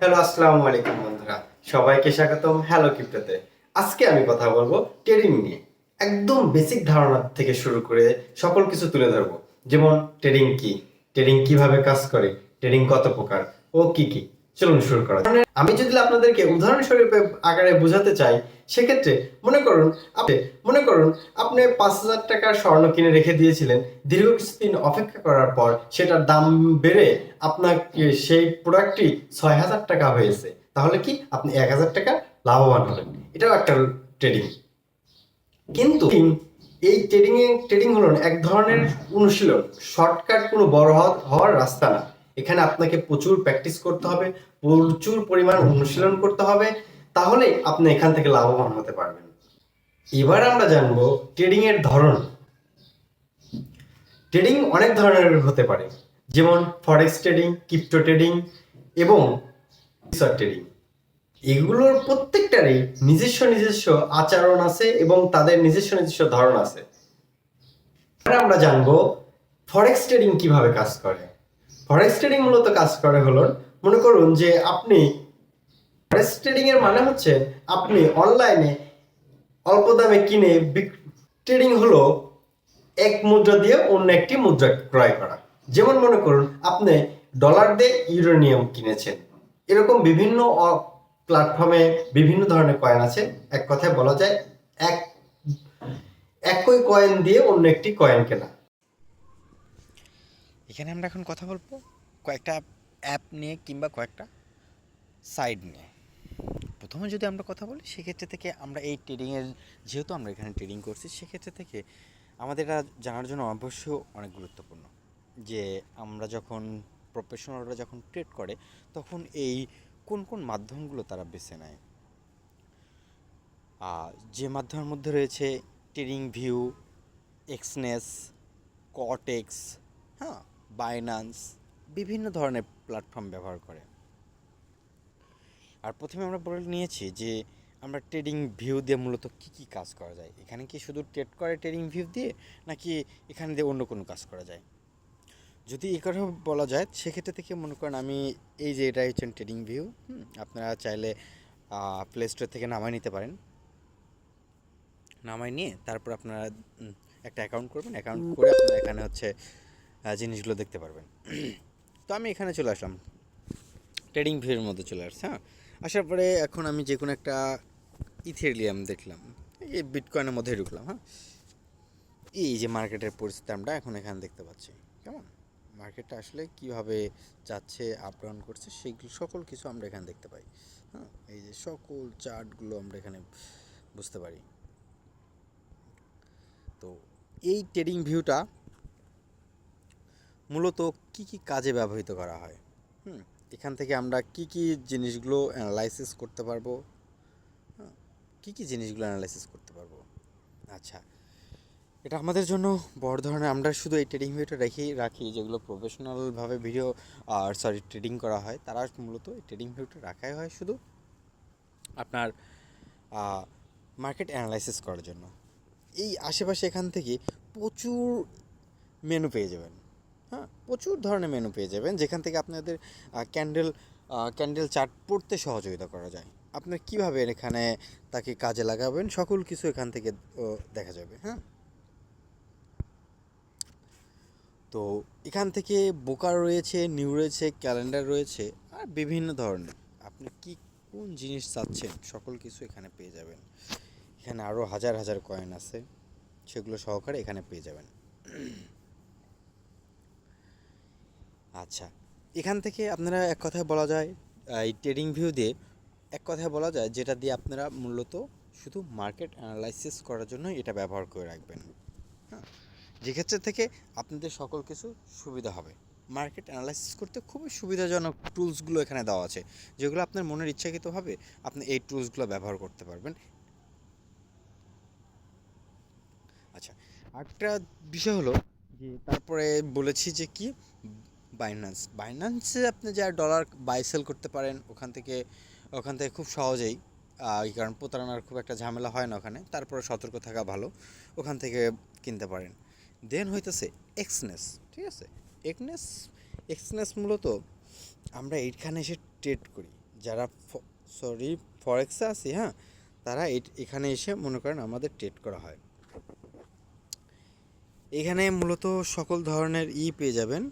Hello, আসসালামু আলাইকুম বন্ধুরা। সবাইকে স্বাগতম হ্যালো ক্রিপ্টোতে। আজকে আমি কথা বলব ট্রেডিং নিয়ে। একদম বেসিক ধারণা থেকে শুরু করে সকল কিছু তুলে ধরবো। যেমন ট্রেডিং কি? ট্রেডিং কীভাবে কাজ করে? ট্রেডিং কত প্রকার? ও কি কি? চলুন শুরু করা। আমি যদি আপনাদেরকে উদাহরণস্বরূপ আকারে বোঝাতে চাই, সেক্ষেত্রে মনে করুন আপনি, মনে করুন আপনি পাঁচ হাজার টাকার স্বর্ণ কিনে রেখে দিয়েছিলেন। দীর্ঘ কিছুদিন অপেক্ষা করার পর সেটার দাম বেড়ে আপনাকে সেই প্রোডাক্টটি ছয় হাজার টাকা হয়েছে। তাহলে কি আপনি এক হাজার টাকা লাভবান হলেন? এটাও একটা ট্রেডিং কিন্তু এই ট্রেডিং ট্রেডিং হলো এক ধরনের অনুশীলন। শর্টকাট কোনো বড় হওয়া- হওয়ার রাস্তা না। এখানে আপনাকে প্রচুর প্র্যাকটিস করতে হবে, প্রচুর পরিমাণ অনুশীলন করতে হবে, তাহলে আপনি এখান থেকে লাভবান হতে পারবেন। এবার আমরা জানব ট্রেডিং এর ধরন। ট্রেডিং অনেক ধরনের হতে পারে, যেমন ফরেক্স ট্রেডিং ক্রিপ্টো ট্রেডিং এবং ট্রেডিং এগুলোর প্রত্যেকটারই নিজস্ব নিজস্ব আচরণ আছে এবং তাদের নিজস্ব নিজস্ব ধরন আছে। আমরা জানব ফরেক্স ট্রেডিং কীভাবে কাজ করে। ফরেক্স ট্রেডিং মূলত কাজ করে হলো, মনে করুন যে আপনি ফরেক্স ট্রেডিং এর মানে হচ্ছে আপনি অনলাইনে অল্প দামে কিনে ট্রেডিং হলো এক মুদ্রা দিয়ে অন্য একটি মুদ্রা ক্রয় করা। যেমন মনে করুন, আপনি ডলার দিয়ে ইউরেনিয়াম কিনেছেন। এরকম বিভিন্ন প্ল্যাটফর্মে বিভিন্ন ধরনের কয়েন আছে। এক কথায় বলা যায়, এক একই কয়েন দিয়ে অন্য একটি কয়েন কেনা। এখানে আমরা এখন কথা বলব কয়েকটা অ্যাপ নিয়ে কিংবা কয়েকটা সাইড নিয়ে। প্রথমে যদি আমরা কথা বলি, সেক্ষেত্রে থেকে আমরা এই ট্রেডিংয়ের যেহেতু আমরা এখানে ট্রেডিং করছি, সেক্ষেত্রে থেকে আমাদের এটা জানার জন্য অবশ্যই অনেক গুরুত্বপূর্ণ যে আমরা যখন প্রফেশনালরা যখন ট্রেড করে, তখন এই কোন কোন মাধ্যমগুলো তারা বেছে নেয়। আর যে মাধ্যমের মধ্যে রয়েছে ট্রেডিং ভিউ এক্সনেস কটেক্স হ্যাঁ? বাইনান্স বিভিন্ন ধরনের প্ল্যাটফর্ম ব্যবহার করে। আর প্রথমে আমরা বলে নিয়েছি যে, আমরা ট্রেডিং ভিউ দিয়ে মূলত কী কী কাজ করা যায়। এখানে কি শুধু ট্রেড করে ট্রেডিং ভিউ দিয়ে, নাকি এখানে দিয়ে অন্য কোনো কাজ করা যায়? যদি এ কথা বলা যায়, সেক্ষেত্রে থেকে মনে করেন আমি এই যে এটা হচ্ছেন ট্রেডিং ভিউ আপনারা চাইলে প্লে স্টোর থেকে নামায় নিতে পারেন। নামায় নিয়ে তারপর আপনারা একটা অ্যাকাউন্ট করবেন। অ্যাকাউন্ট করে আপনারা এখানে হচ্ছে জিনিসগুলো দেখতে পারবেন। তো আমি এখানে চলে আসলাম। ট্রেডিং ভিউর মধ্যে চলে আসছে হ্যাঁ? আসার পরে এখন আমি যে কোনো একটা ইথেরিয়াম দেখলাম, এই বিটকয়েনের মধ্যে ঢুকলাম হ্যাঁ? এই যে মার্কেটের পরিস্থিতি আমরা এখন এখানে দেখতে পাচ্ছি, কেমন? মার্কেটটা আসলে কীভাবে যাচ্ছে আপ ডাউন করছে সেইগুলো সকল কিছু আমরা এখানে দেখতে পাই হ্যাঁ? এই যে সকল চার্টগুলো আমরা এখানে বুঝতে পারি। তো এই ট্রেডিং ভিউটা মূলত কি কি কাজে ব্যবহৃত করা হয়? হুম, এখান থেকে আমরা কি কি জিনিসগুলো অ্যানালাইসিস করতে পারব? কী কী জিনিসগুলো অ্যানালাইসিস করতে পারব? আচ্ছা এটা আমাদের জন্য বড় ধরনের, আমরা শুধু এই ট্রেডিং ভিডিওটা রেখে রাখি যেগুলো প্রফেশনালভাবে ভিডিও আর সরি ট্রেডিং করা হয়। তারা মূলত এই ট্রেডিং ভিডিওটা রাখাই হয় শুধু আপনার মার্কেট অ্যানালাইসিস করার জন্য। এই আশেপাশে এখান থেকে প্রচুর মেনু পেয়ে যাবেন। প্রচুর ধরনের মেনু পেয়ে যাবেন, যেখান থেকে আপনাদের ক্যান্ডেল ক্যান্ডেল চার্ট পড়তে সহযোগিতা করা যায়। আপনার কীভাবে এখানে তাকে কাজে লাগাবেন, সকল কিছু এখান থেকে দেখা যাবে হ্যাঁ? তো এখান থেকে বোকার রয়েছে নিউ রয়েছে ক্যালেন্ডার রয়েছে, আর বিভিন্ন ধরনের। আপনি কি, কোন জিনিস চাচ্ছেন, সকল কিছু এখানে পেয়ে যাবেন। এখানে আরও হাজার হাজার কয়েন আছে, সেগুলো সহকারে এখানে পেয়ে যাবেন। আচ্ছা। এখান থেকে আপনারা এক কথায় বলা যায় এই ট্রেডিং ভিউ দিয়ে এক কথায় বলা যায় যেটা দিয়ে আপনারা মূলত শুধু মার্কেট অ্যানালাইসিস করার জন্য এটা ব্যবহার করে রাখবেন। হ্যাঁ? যেক্ষেত্রে থেকে আপনাদের সকল কিছু সুবিধা হবে। মার্কেট অ্যানালাইসিস করতে খুবই সুবিধাজনক টুলসগুলো এখানে দেওয়া আছে, যেগুলো আপনার মনের ইচ্ছাকৃতভাবে আপনি এই টুলসগুলো ব্যবহার করতে পারবেন। আচ্ছা আরেকটা বিষয় হলো যে তারপরে বলেছি যে কি বাইন্যান্স বাইন্যান্সে আপনি যা ডলার বাই সেল করতে পারেন, ওখান থেকে ওখান থেকে খুব সহজেই এই কারণ প্রতারণার খুব একটা ঝামেলা হয় না ওখানে, তারপরে সতর্ক থাকা ভালো, ওখান থেকে কিনতে পারেন। দেন হইতেছে এক্সনেস ঠিক আছে? এক্সনেস এক্সনেস মূলত আমরা এইখানে এসে ট্রেড করি। যারা সরি ফরেক্সে আছি হ্যাঁ? তারা এখানে এসে মনে করেন আমাদের ট্রেড করা হয়। এখানে মূলত সকল ধরনের ই পেয়ে যাবেন।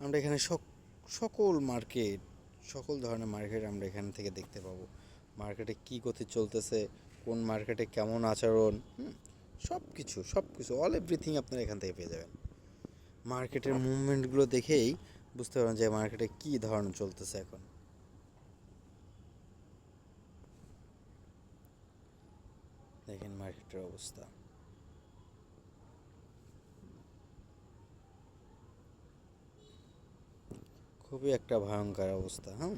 আমরা এখানে সক- সকল মার্কেট, সকল ধরনের মার্কেট আমরা এখান থেকে দেখতে পাবো। মার্কেটে কী গতি চলতেছে, কোন মার্কেটে কেমন আচরণ সব কিছু সব কিছু অল এভরিথিং আপনারা এখান থেকে পেয়ে যাবেন। মার্কেটের মুভমেন্টগুলো দেখেই বুঝতে পারবেন যে মার্কেটে কী ধরনের চলতেছে এখন। দেখেন মার্কেটের অবস্থা। খুবই একটা ভয়ঙ্কর অবস্থা হ্যাঁ?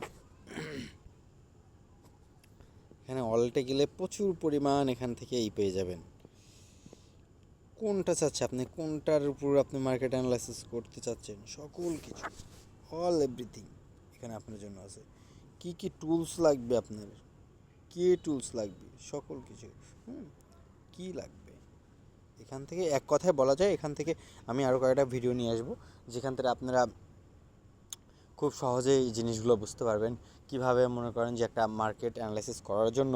এখানে অল্টে গেলে প্রচুর পরিমাণ এখান থেকে এই পেয়ে যাবেন। কোনটা চাচ্ছে আপনি? কোনটার উপর আপনি মার্কেট অ্যানালাইসিস করতে চাচ্ছেন? সকল কিছু অল এভরিথিং এখানে আপনার জন্য আছে। কি কি টুলস লাগবে আপনার? কি টুলস লাগবে? সকল কিছু, হুম? কি লাগবে? এখান থেকে এক কথায় বলা যায়, এখান থেকে আমি আরও কয়েকটা ভিডিও নিয়ে আসব, যেখান থেকে আপনারা খুব সহজেই এই জিনিসগুলো বুঝতে পারবেন। কীভাবে মনে করেন যে একটা মার্কেট অ্যানালাইসিস করার জন্য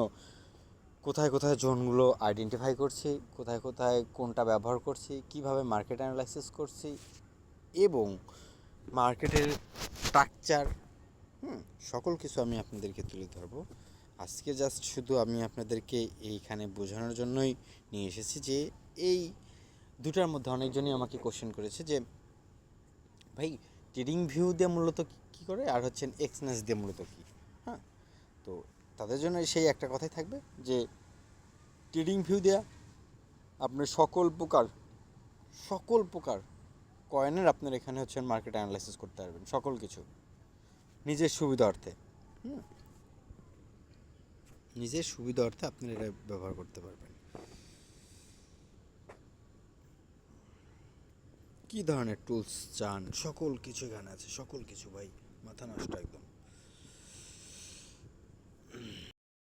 কোথায় কোথায় জোনগুলো আইডেন্টিফাই করছি, কোথায় কোথায় কোনটা ব্যবহার করছি, কীভাবে মার্কেট অ্যানালাইসিস করছি এবং মার্কেটের স্ট্রাকচার হুম, সকল কিছু আমি আপনাদেরকে তুলে ধরবো। আজকে জাস্ট শুধু আমি আপনাদেরকে এইখানে বোঝানোর জন্যই নিয়ে এসেছি যে এই দুটার মধ্যে অনেকজনই আমাকে কোশ্চেন করেছে যে, ভাই ট্রেডিং ভিউ দিয়ে মূলত কী করে? আর হচ্ছেন এক্সনেস দিয়ে মূলত কী? হ্যাঁ? তো তাদের জন্য সেই একটা কথাই থাকবে যে ট্রেডিং ভিউ দেয়া আপনার সকল প্রকার সকল প্রকার কয়েনের আপনার এখানে হচ্ছে মার্কেট অ্যানালাইসিস করতে পারবেন, সকল কিছু। নিজের সুবিধা অর্থে হুম? নিজের সুবিধা অর্থে আপনি এটা ব্যবহার করতে পারবেন। কি ধরনের টুলস চান? সকল কিছু এখানে আছে সকল কিছু ভাই মাথা নষ্ট একদম।